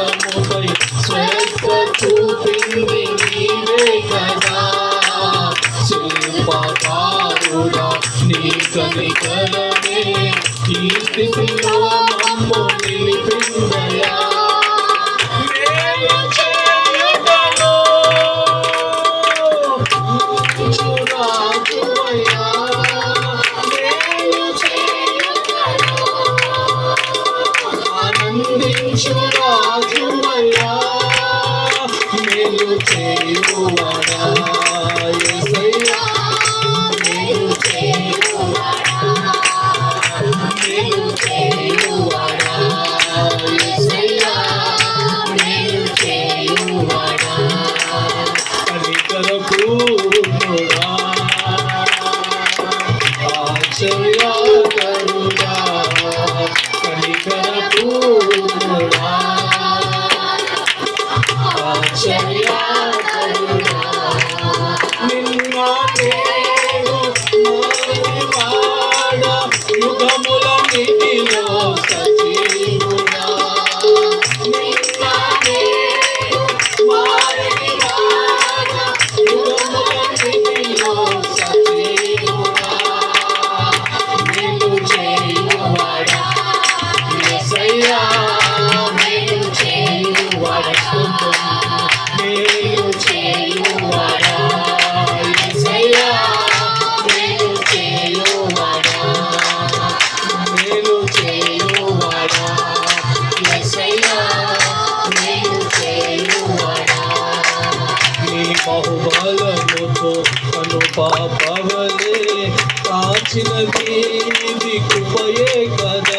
రోగముపై స్వస్థ చూపింది నీవే కదా శిల్పకారుడా నీ కనికరమే ఈ స్థితిలో మమ్ము నిలిపిందయా మేలు చేయగలో ఆనందించు రాజువయ్యా మేలు చేయువాడా యేసయ్యా నీ బాహుబలముతో కను పాపవలే కాచినది ఇది కృపయే కదా నా స్థాన